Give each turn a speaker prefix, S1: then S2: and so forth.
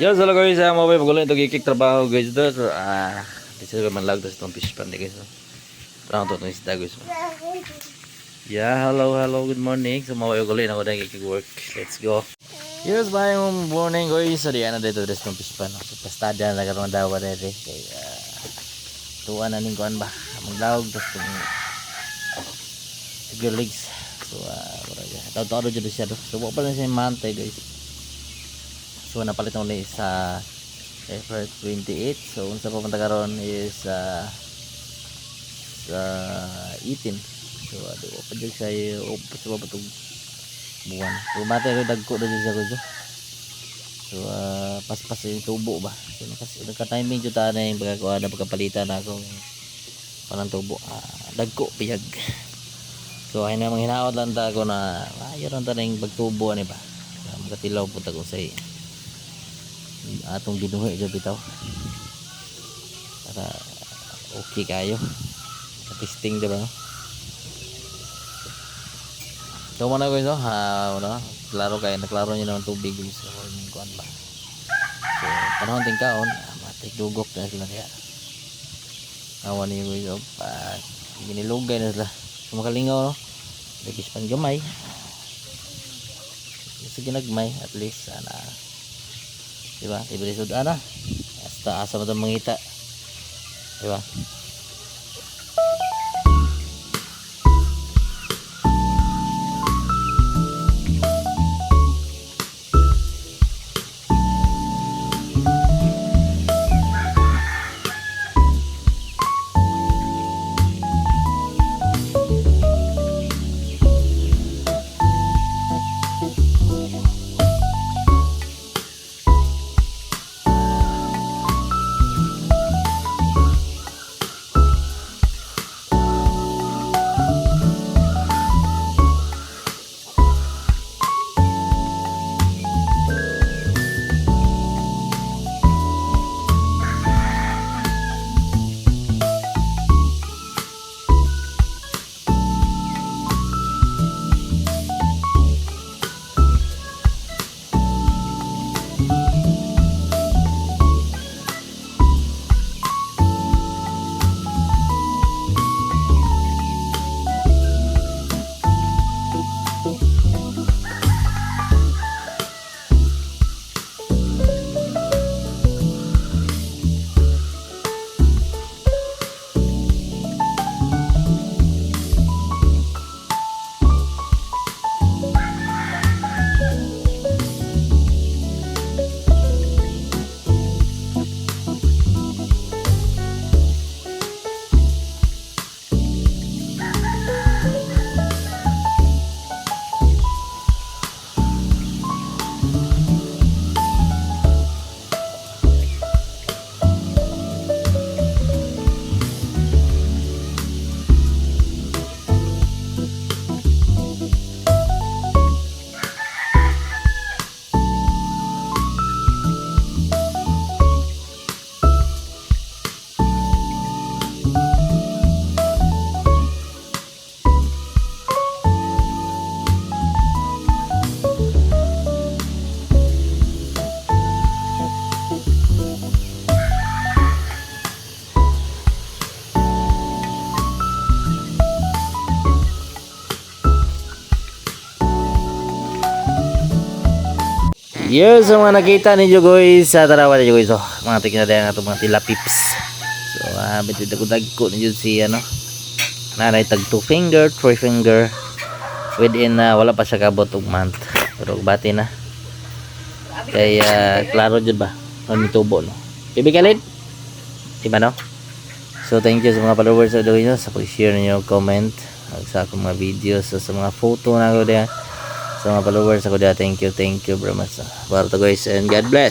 S1: Yo, sala guys, sa mga pagulo ito kikik trabaho guys ito. So, ah, dito sa man lag itong fish pan guys. So, parang ito itong isda guys. Yeah, hello, hello, good morning. So, mga pagulo ako dahil kikik work. Let's go. Yes, bye yung morning guys. So, di ano dito dito itong fish pan. So, pastada na karoon dawa dito. Kaya, tuwa na ning kuan ba. Maglawag tapos itong Tiger legs. So, ah, uh, tawag-tawag dito siya. do. So, wala pa lang siya mantay guys. So napalit ko ni sa April 28. So unsa pa punta karon is uh, sa 18. So ado pa jud sa o pa sa patug buwan. So mate ko dagko na siya ko. So uh, paspas yung tubo ba. So nagka timing jud ta na yung pagkakuha na pagkapalitan na akong panang tubo. Uh, dagko piyag. So ay na mga hinaot lang ta ko na ayo ran ta na yung pagtubo ani ba. Magatilaw po ta ko sa atong ginuhi dyan bitaw. Para okay kayo. Testing diba so muna ko ito ha ano klaro kayo. Naklaro nyo naman tubig. Yung sa morning kuan ba? So panahon ting kaon ah, matik dugok na sila kaya awan niyo ko ito pag ginilugay na sila. So makalingaw no? Dagis pan gamay. Sige nagmay. At least sana Diba? Ibili sud ana. Hasta asa itong mangita. Diba? Yes, so mga nakita ninyo guys sa tarawa ninyo guys. Oh, mga tingnan na ato mga tilapips. So, ah, uh, bitin ko dagko ninyo si ano. Nanay tag two finger, three finger. Within uh, wala pa siya kabot og month. Pero bati na. Kaya klaro jud ba? Ano tubo no. Bibigalid. Diba no? So thank you sa mga followers sa sa pag-share ninyo, comment sa akong mga videos, so, sa mga photo na ko diyan sa mga followers ako dyan. Thank you, thank you very much. Para to guys and God bless.